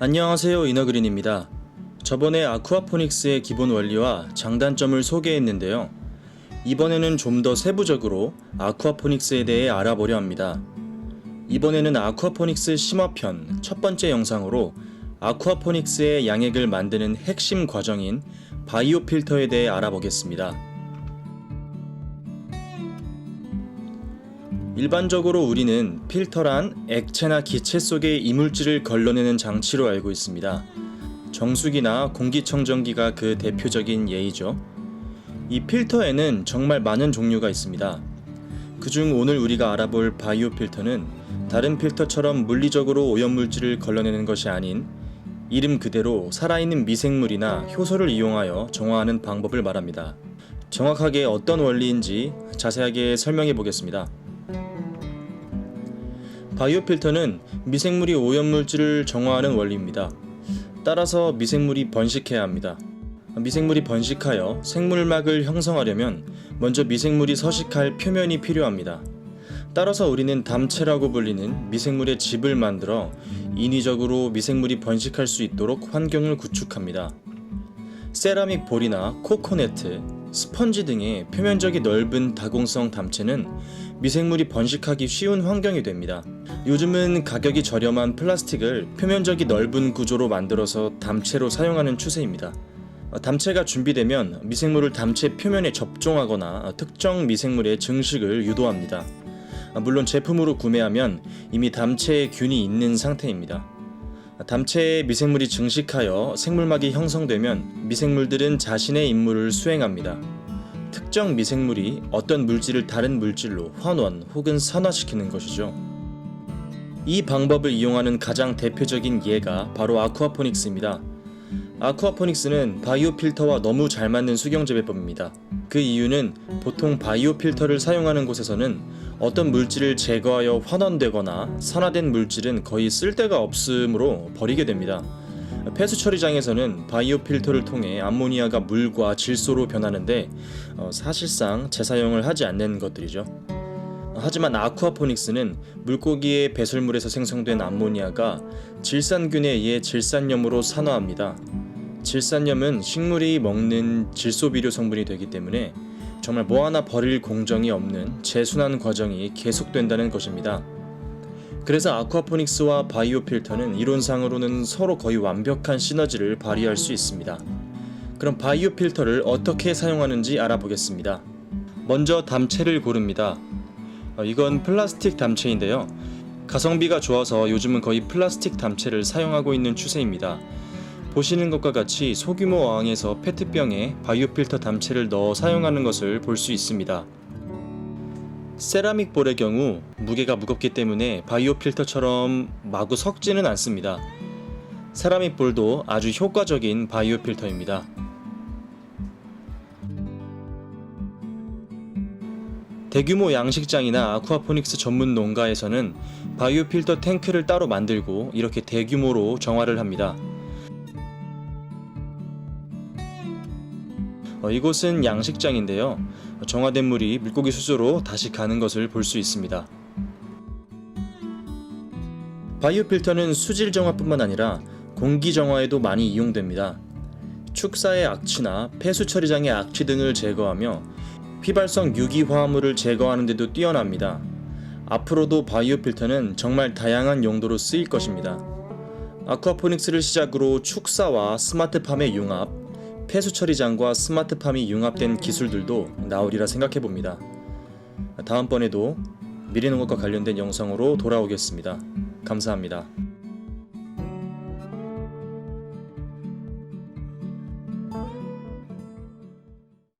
안녕하세요 이너그린입니다. 저번에 아쿠아포닉스의 기본 원리와 장단점을 소개했는데요. 이번에는 좀 더 세부적으로 아쿠아포닉스에 대해 알아보려 합니다. 이번에는 아쿠아포닉스 심화편 첫 번째 영상으로 아쿠아포닉스의 양액을 만드는 핵심 과정인 바이오 필터에 대해 알아보겠습니다. 일반적으로 우리는 필터란 액체나 기체 속의 이물질을 걸러내는 장치로 알고 있습니다. 정수기나 공기청정기가 그 대표적인 예이죠. 이 필터에는 정말 많은 종류가 있습니다. 그중 오늘 우리가 알아볼 바이오 필터는 다른 필터처럼 물리적으로 오염물질을 걸러내는 것이 아닌 이름 그대로 살아있는 미생물이나 효소를 이용하여 정화하는 방법을 말합니다. 정확하게 어떤 원리인지 자세하게 설명해 보겠습니다. 바이오 필터는 미생물이 오염물질을 정화하는 원리입니다. 따라서 미생물이 번식해야 합니다. 미생물이 번식하여 생물막을 형성하려면 먼저 미생물이 서식할 표면이 필요합니다. 따라서 우리는 담체라고 불리는 미생물의 집을 만들어 인위적으로 미생물이 번식할 수 있도록 환경을 구축합니다. 세라믹 볼이나 코코네트, 스펀지 등의 표면적이 넓은 다공성 담체는 미생물이 번식하기 쉬운 환경이 됩니다. 요즘은 가격이 저렴한 플라스틱을 표면적이 넓은 구조로 만들어서 담체로 사용하는 추세입니다. 어, 담체가 준비되면 미생물을 담체 표면에 접종하거나 특정 미생물의 증식을 유도합니다. 아, 물론 제품으로 구매하면 이미 담체에 균이 있는 상태입니다. 담체에 미생물이 증식하여 생물막이 형성되면 미생물들은 자신의 임무를 수행합니다. 특정 미생물이 어떤 물질을 다른 물질로 환원 혹은 산화시키는 것이죠. 이 방법을 이용하는 가장 대표적인 예가 바로 아쿠아포닉스입니다. 아쿠아포닉스는 바이오 필터와 너무 잘 맞는 수경 재배법입니다. 그 이유는 보통 바이오 필터를 사용하는 곳에서는 어떤 물질을 제거하여 환원되거나 산화된 물질은 거의 쓸데가 없으므로 버리게 됩니다. 폐수 처리장에서는 바이오 필터를 통해 암모니아가 물과 질소로 변하는데 어, 사실상 재사용을 하지 않는 것들이죠. 하지만 아쿠아포닉스는 물고기의 배설물에서 생성된 암모니아가 질산균에 의해 질산염으로 산화합니다. 질산염은 식물이 먹는 질소비료 성분이 되기 때문에 정말 뭐 하나 버릴 공정이 없는 재순환 과정이 계속된다는 것입니다. 그래서 아쿠아포닉스와 바이오 필터는 이론상으로는 서로 거의 완벽한 시너지를 발휘할 수 있습니다. 그럼 바이오 필터를 어떻게 사용하는지 알아보겠습니다. 먼저 담체를 고릅니다. 어, 이건 플라스틱 담체인데요. 가성비가 좋아서 요즘은 거의 플라스틱 담체를 사용하고 있는 추세입니다. 보시는 것과 같이 소규모 어항에서 페트병에 바이오 필터 담체를 넣어 사용하는 것을 볼 수 있습니다. 세라믹 볼의 경우 무게가 무겁기 때문에 바이오 필터처럼 마구 섞지는 않습니다. 세라믹 볼도 아주 효과적인 바이오 필터입니다. 대규모 양식장이나 아쿠아포닉스 전문 농가에서는 바이오 필터 탱크를 따로 만들고 이렇게 대규모로 정화를 합니다. 어, 이곳은 양식장인데요. 정화된 물이 물고기 수조로 다시 가는 것을 볼 수 있습니다. 바이오 필터는 수질 정화뿐만 아니라 공기 정화에도 많이 이용됩니다. 축사의 악취나 폐수 처리장의 악취 등을 제거하며 휘발성 유기 화합물을 제거하는 데도 뛰어납니다. 앞으로도 바이오 필터는 정말 다양한 용도로 쓰일 것입니다. 아쿠아포닉스를 시작으로 축사와 스마트팜의 융합, 폐수 처리장과 스마트팜이 융합된 기술들도 나오리라 생각해 봅니다. 다음번에도 미래농업과 관련된 영상으로 돌아오겠습니다. 감사합니다.